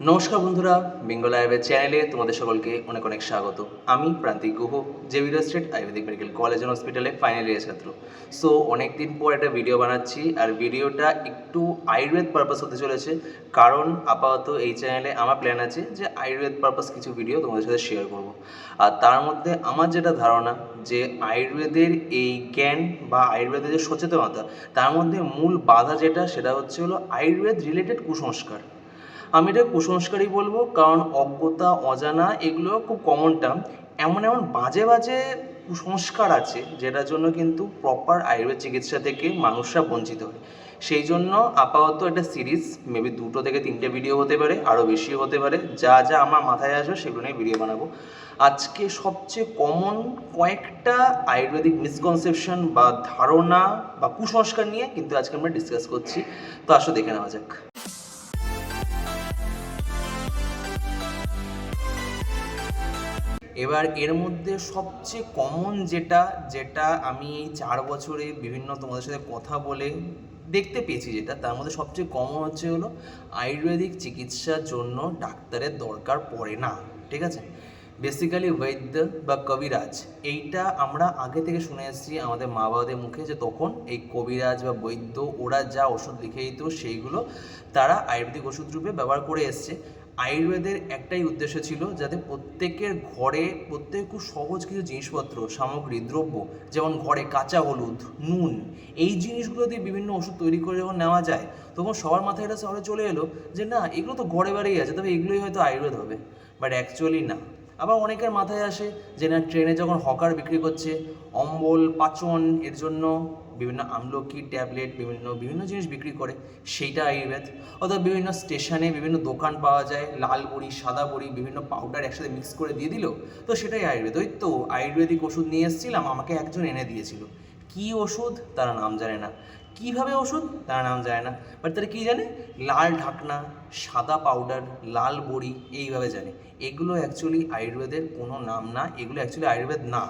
নমস্কার বন্ধুরা বেঙ্গল আয়ুর্বেদ চ্যানেলে তোমাদের সকলকে অনেক অনেক স্বাগত। আমি Prantik Guha জেভিডো street Ayurvedic medical college and হসপিটালে ফাইনাল ইয়ার ছাত্র। সো অনেক দিন পর একটা ভিডিও বানাচ্ছি, আর ভিডিওটা একটু আয়ুর্বেদ পারপাস হতে চলেছে। কারণ, আপাতত এই চ্যানেলে আমার প্ল্যান আছে যে আয়ুর্বেদ পারপাস কিছু ভিডিও তোমাদের সাথে শেয়ার করব। আর তার মধ্যে আমার যেটা ধারণা, যে আয়ুর্বেদের এই জ্ঞান বা আয়ুর্বেদের যে সচেতনতা, তার মধ্যে মূল বাধা যেটা, সেটা হচ্ছে হলো আয়ুর্বেদ রিলেটেড কুসংস্কার। আমি এটা কুসংস্কারই বলব, কারণ অজ্ঞতা, অজানা এগুলো খুব কমন টার্ম এমন এমন বাজে বাজে কুসংস্কার আছে, যেটার জন্য কিন্তু প্রপার আয়ুর্বেদ চিকিৎসা থেকে মানুষরা বঞ্চিত হয়। সেই জন্য আপাতত একটা সিরিজ মেবি দুটো থেকে তিনটে ভিডিও হতে পারে আরও বেশি হতে পারে, যা যা আমার মাথায় আসবে সেগুলো নিয়ে ভিডিও বানাবো। আজকে সবচেয়ে কমন কয়েকটা আয়ুর্বেদিক মিসকনসেপশন বা ধারণা বা কুসংস্কার নিয়ে কিন্তু আজকে আমরা ডিসকাস করছি। তো আসো দেখে নেওয়া যাক। এবার এর মধ্যে সবচেয়ে কমন যেটা যেটা আমি এই চার বছরে বিভিন্ন তোমাদের সাথে কথা বলে দেখতে পেয়েছি যেটা, তার মধ্যে সবচেয়ে কমন হচ্ছে হলো আয়ুর্বেদিক চিকিৎসার জন্য ডাক্তারের দরকার পড়ে না, ঠিক আছে? বেসিক্যালি বৈদ্য বা কবিরাজ, এইটা আমরা আগে থেকে শুনে এসেছি আমাদের মা বাবাদের মুখে যে তখন এই কবিরাজ বা বৈদ্য ওরা যা ওষুধ লিখে দিত সেইগুলো তারা আয়ুর্বেদিক ওষুধ রূপে ব্যবহার করে এসছে। আয়ুর্বেদের একটাই উদ্দেশ্য ছিল যাতে প্রত্যেকের ঘরে প্রত্যেক খুব সহজ কিছু জিনিসপত্র, সামগ্রী, দ্রব্য, যেমন ঘরে কাঁচা হলুদ, নুন, এই জিনিসগুলো দিয়ে বিভিন্ন ওষুধ তৈরি করে যখন নেওয়া যায়, তখন সবার মাথায় এটা শহরে চলে এলো যে না, এগুলো তো ঘরে বাড়িই আছে, তবে এগুলোই হয়তো আয়ুর্বেদ হবে। বাট অ্যাকচুয়ালি না। আবার অনেকের মাথায় আসে যে না, ট্রেনে যখন হকার বিক্রি করছে, অম্বল, পাচন এর জন্য বিভিন্ন আমলকি, ট্যাবলেট, বিভিন্ন বিভিন্ন জিনিস বিক্রি করে সেইটা আয়ুর্বেদ। অথবা বিভিন্ন স্টেশনে বিভিন্ন দোকান পাওয়া যায়, লাল বড়ি, সাদা বড়ি, বিভিন্ন পাউডার একসাথে মিক্স করে দিয়ে দিল, তো সেটাই আয়ুর্বেদ। ওই তো আয়ুর্বেদিক ওষুধ নিয়ে এসেছিলাম, আমাকে একজন এনে দিয়েছিল। কি ওষুধ? তারা নাম জানে না। কীভাবে ওষুধ? তারা নাম জানে না। বাট তারা কী জানে? লাল ঢাকনা, সাদা পাউডার লাল বড়ি, এইভাবে জানে। এগুলো অ্যাকচুয়ালি আয়ুর্বেদের কোনো নাম না, এগুলো অ্যাকচুয়ালি আয়ুর্বেদ না।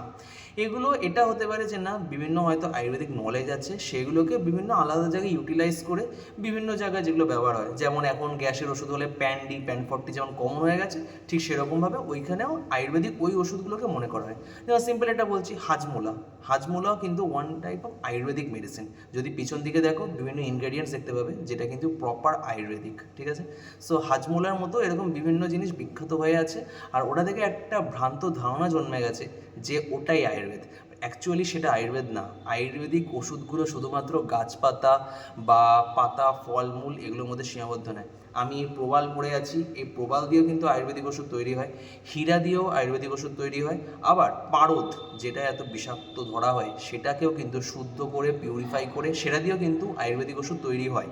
এগুলো এটা হতে পারে যে না, বিভিন্ন হয়তো আয়ুর্বেদিক নলেজ আছে, সেগুলোকে বিভিন্ন আলাদা জায়গায় ইউটিলাইজ করে বিভিন্ন জায়গায় যেগুলো ব্যবহার হয়। যেমন এখন গ্যাসের ওষুধ হলে প্যান ডি প্যান ফর্টি যেমন কমন হয়ে গেছে, ঠিক সেরকমভাবে ওইখানেও আয়ুর্বেদিক ওই ওষুধগুলোকে মনে করা হয়। যেমন সিম্পল এটা বলছি, হাজমোলা। হাজমোলাও কিন্তু one type of Ayurvedic medicine যদি পিছন দিকে দেখো, বিভিন্ন ইনগ্রেডিয়েন্টস দেখতে পাবে, যেটা কিন্তু প্রপার আয়ুর্বেদিক, ঠিক আছে? সো হাজমোলার মতো এরকম বিভিন্ন জিনিস বিখ্যাত হয়ে আছে। আর ওটা থেকে একটা ভ্রান্ত ধারণা জন্মে গেছে যে ওটাই আয়ুর্বেদ। অ্যাকচুয়ালি সেটা আয়ুর্বেদ না। আয়ুর্বেদিক ওষুধগুলো শুধুমাত্র গাছপাতা বা পাতা, ফলমূল এগুলোর মধ্যে সীমাবদ্ধ নয়। আমি প্রবাল পড়ে আছি। এই প্রবাল দিয়েও কিন্তু আয়ুর্বেদিক ওষুধ তৈরি হয়। হীরা দিয়েও আয়ুর্বেদিক ওষুধ তৈরি হয়। আবার পারদ যেটা এত বিষাক্ত ধরা হয়, সেটাকেও কিন্তু শুদ্ধ করে পিউরিফাই করে, সেটা দিয়েও কিন্তু আয়ুর্বেদিক ওষুধ তৈরি হয়।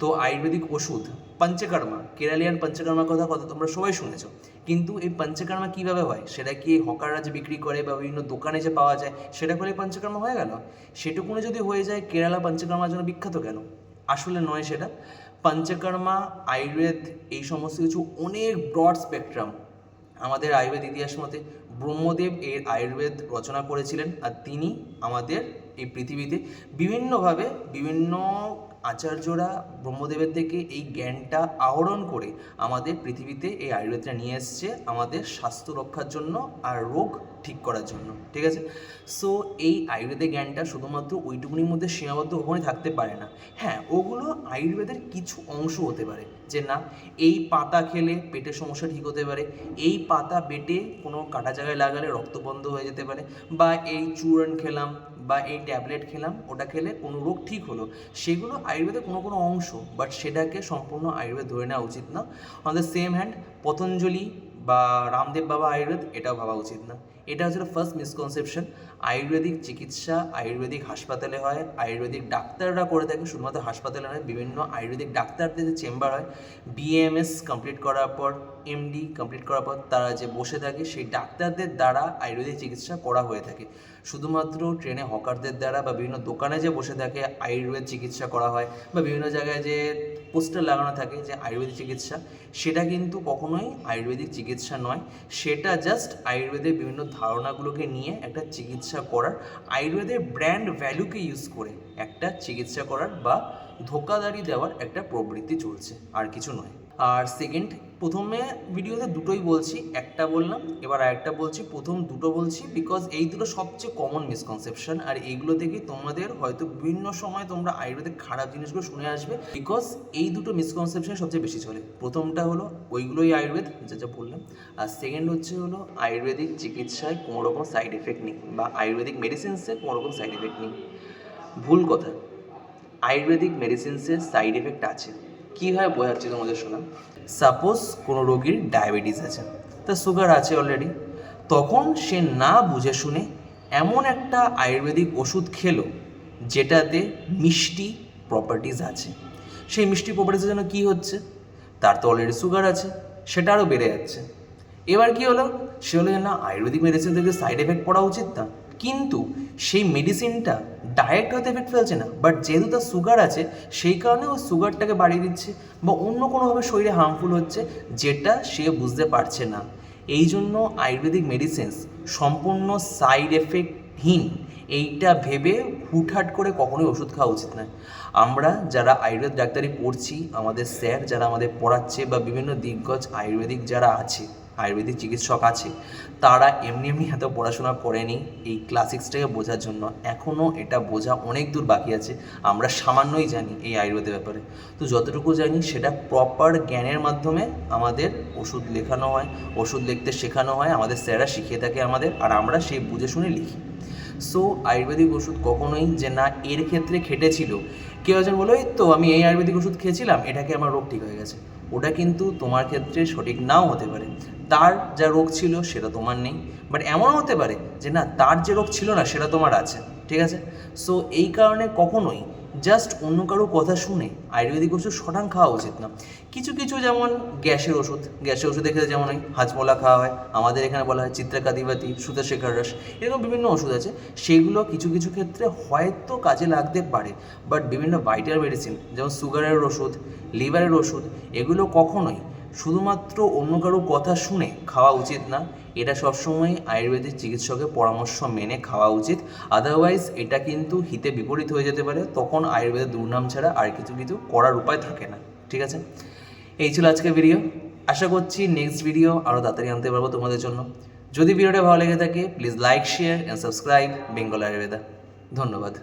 তো আয়ুর্বেদিক ওষুধ, পঞ্চকর্মা, কেরালিয়ান পঞ্চকর্মার কথা কথা তোমরা সবাই শুনেছ। কিন্তু এই পঞ্চকর্মা কীভাবে হয়? সেটা কি হকাররা যে বিক্রি করে বা বিভিন্ন দোকানে যে পাওয়া যায়, সেটা করে পঞ্চকর্মা হয়ে গেল? সেটুকুনে যদি হয়ে যায়, কেরালা পঞ্চকর্মার জন্য বিখ্যাত কেন? আসলে নয় সেটা। পঞ্চকর্মা, আয়ুর্বেদ, এই সমস্ত কিছু অনেক ব্রড স্পেকট্রাম আমাদের আয়ুর্বেদ ইতিহাস মতে ব্রহ্মদেব এর আয়ুর্বেদ রচনা করেছিলেন আর তিনি আমাদের এই পৃথিবীতে বিভিন্নভাবে বিভিন্ন আচার্যরা ব্রহ্মদেবের থেকে এই জ্ঞানটা আহরণ করে আমাদের পৃথিবীতে এই আয়ুর্বেদটা নিয়ে এসছে আমাদের স্বাস্থ্য রক্ষার জন্য আর রোগ ঠিক করার জন্য, ঠিক আছে? সো এই আয়ুর্বেদের জ্ঞানটা শুধুমাত্র ওইটুকুনির মধ্যে সীমাবদ্ধ কখনোই থাকতে পারে না। হ্যাঁ ওগুলো আয়ুর্বেদের কিছু অংশ হতে পারে, যে না, এই পাতা খেলে পেটের সমস্যা ঠিক হতে পারে, এই পাতা বেটে কোনো কাটা জায়গায় লাগালে রক্ত বন্ধ হয়ে যেতে পারে, বা এই চূর্ণ খেলাম, বা এই ট্যাবলেট খেলাম, ওটা খেলে কোনো রোগ ঠিক হলো। সেগুলো আয়ুর্বেদের কোনো কোনো অংশ বাট সেটাকে সম্পূর্ণ আয়ুর্বেদ ধরে নেওয়া উচিত না। On the same hand Patanjali বা রামদেব বাবা আয়ুর্বেদ, এটাও ভাবা উচিত না। এটা হচ্ছে ফার্স্ট মিসকনসেপশন আয়ুর্বেদিক চিকিৎসা আয়ুর্বেদিক হাসপাতালে হয়, আয়ুর্বেদিক ডাক্তাররা করে থাকে, শুধুমাত্র হাসপাতালে নয়, বিভিন্ন আয়ুর্বেদিক ডাক্তারদের যে চেম্বার হয় বিএমএস কমপ্লিট করার পর এমডি কমপ্লিট করার পর তারা যে বসে থাকে, সেই ডাক্তারদের দ্বারা আয়ুর্বেদিক চিকিৎসা করা হয়ে থাকে। শুধুমাত্র ট্রেনে হকারদের দ্বারা বা বিভিন্ন দোকানে যে বসে থাকে, আয়ুর্বেদ চিকিৎসা করা হয় বা বিভিন্ন জায়গায় যে পোস্টার লাগানো থাকে যে আয়ুর্বেদিক চিকিৎসা, সেটা কিন্তু কখনোই আয়ুর্বেদিক চিকিৎসা নয়। সেটা জাস্ট আয়ুর্বেদের বিভিন্ন ধারণাগুলোকে নিয়ে একটা চিকিৎসা করার আয়ুর্বেদের ব্র্যান্ড ভ্যালুকে ইউজ করে একটা চিকিৎসা করার বা ধোকাদারি দেওয়ার একটা প্রবৃত্তি চলছে, আর কিছু নয়। আর সেকেন্ড প্রথমে ভিডিওতে দুটোই বলছি, একটা বললাম, এবার আরেকটা বলছি, প্রথম দুটো বলছি বিকজ এই দুটো সবচেয়ে কমন মিসকনসেপশন আর এইগুলো থেকে তোমাদের হয়তো বিভিন্ন সময় তোমরা আয়ুর্বেদিক খারাপ জিনিসগুলো শুনে আসবে বিকজ এই দুটো মিসকনসেপশন সবচেয়ে বেশি চলে। প্রথমটা হলো ওইগুলোই আয়ুর্বেদ, যা যা বললাম, আর সেকেন্ড হচ্ছে হলো আয়ুর্বেদিক চিকিৎসায় কোনো রকম সাইড এফেক্ট নেই, বা আয়ুর্বেদিক মেডিসিনসে কোনো রকম সাইড এফেক্ট নেই। ভুল কথা, আয়ুর্বেদিক মেডিসিনসের সাইড এফেক্ট আছে। কীভাবে বোঝাচ্ছি তোমাদের শোনা? সাপোজ কোনো রোগীর ডায়াবেটিস আছে, তার সুগার আছে অলরেডি তখন সে না বুঝে শুনে এমন একটা আয়ুর্বেদিক ওষুধ খেলো, যেটাতে মিষ্টি প্রপার্টিজ আছে। সেই মিষ্টি প্রপার্টিসের জন্য কী হচ্ছে? তার তো অলরেডি সুগার আছে, সেটা আরও বেড়ে যাচ্ছে। এবার কি হলো? সে হলো না, আয়ুর্বেদিক মেডিসিন থেকে সাইড এফেক্ট পড়া উচিত না। কিন্তু সেই মেডিসিনটা ডাইরেক্ট হয়তো এফেক্ট ফেলছে না বাট যেহেতু তার সুগার আছে, সেই কারণে ও সুগারটাকে বাড়িয়ে দিচ্ছে বা অন্য কোনোভাবে শরীরে হার্মফুল হচ্ছে যেটা সে বুঝতে পারছে না। এই জন্য আয়ুর্বেদিক মেডিসিনস সম্পূর্ণ সাইড এফেক্টহীন এইটা ভেবে হুটহাট করে কখনোই ওষুধ খাওয়া উচিত নয়। আমরা যারা আয়ুর্বেদ ডাক্তারি পড়ছি, আমাদের স্যার যারা আমাদের পড়াচ্ছে বা বিভিন্ন দিগ্গজ আয়ুর্বেদিক যারা আছে আয়ুর্বেদিক চিকিৎসক আছে, তারা এমনি এমনি এত পড়াশোনা করেনি এই ক্লাসিক্সটাকে বোঝার জন্য। এখনও এটা বোঝা অনেক দূর বাকি আছে, আমরা সামান্যই জানি এই আয়ুর্বেদের ব্যাপারে। তো যতটুকু জানি সেটা প্রপার জ্ঞানের মাধ্যমে আমাদের ওষুধ লেখানো হয়, ওষুধ লিখতে শেখানো হয়, আমাদের স্যাররা শিখিয়ে থাকে আমাদের, আর আমরা সেই বুঝে শুনে লিখি। সো আয়ুর্বেদিক ওষুধ কখনোই যে না এর ক্ষেত্রে খেটেছিল, কেউ একজন বলো এই তো আমি এই আয়ুর্বেদিক ওষুধ খেয়েছিলাম, এটাকে আমার রোগ ঠিক হয়ে গেছে। ওটা কিন্তু তোমার ক্ষেত্রে সঠিক নাও হতে পারে। তার যা রোগ ছিল সেটা তোমার নেই। বাট এমনও হতে পারে যে না, তার যে রোগ ছিল না, সেটা তোমার আছে। ঠিক আছে? সো এই কারণে কখনোই জাস্ট অন্য কারও কথা শুনে আয়ুর্বেদিক ওষুধ শটাং খাওয়া উচিত না। কিছু কিছু যেমন গ্যাসের ওষুধ গ্যাসের ওষুধ ক্ষেত্রে যেমন হাজমোলা খাওয়া হয়, আমাদের এখানে বলা হয় চিত্রাকাদিবাতি সুতা শেখার রস, এরকম বিভিন্ন ওষুধ আছে। সেগুলো কিছু কিছু ক্ষেত্রে হয়তো কাজে লাগতে পারে বাট বিভিন্ন ভাইটাল মেডিসিন যেমন সুগারের ওষুধ লিভারের ওষুধ, এগুলো কখনোই শুধুমাত্র অন্য কারও কথা শুনে খাওয়া উচিত না। এটা সবসময় আয়ুর্বেদিক চিকিৎসকের পরামর্শ মেনে খাওয়া উচিত। আদারওয়াইজ এটা কিন্তু হিতে বিপরীত হয়ে যেতে পারে। তখন আয়ুর্বেদের দুর্নাম ছাড়া আর কিছু কিছু করার উপায় থাকে না। ঠিক আছে? এই ছিল আজকের ভিডিও আশা করছি নেক্সট ভিডিও আরও তাড়াতাড়ি আনতে পারব তোমাদের জন্য। যদি ভিডিওটা ভালো লেগে থাকে please like share and subscribe Bengal Ayurveda ধন্যবাদ।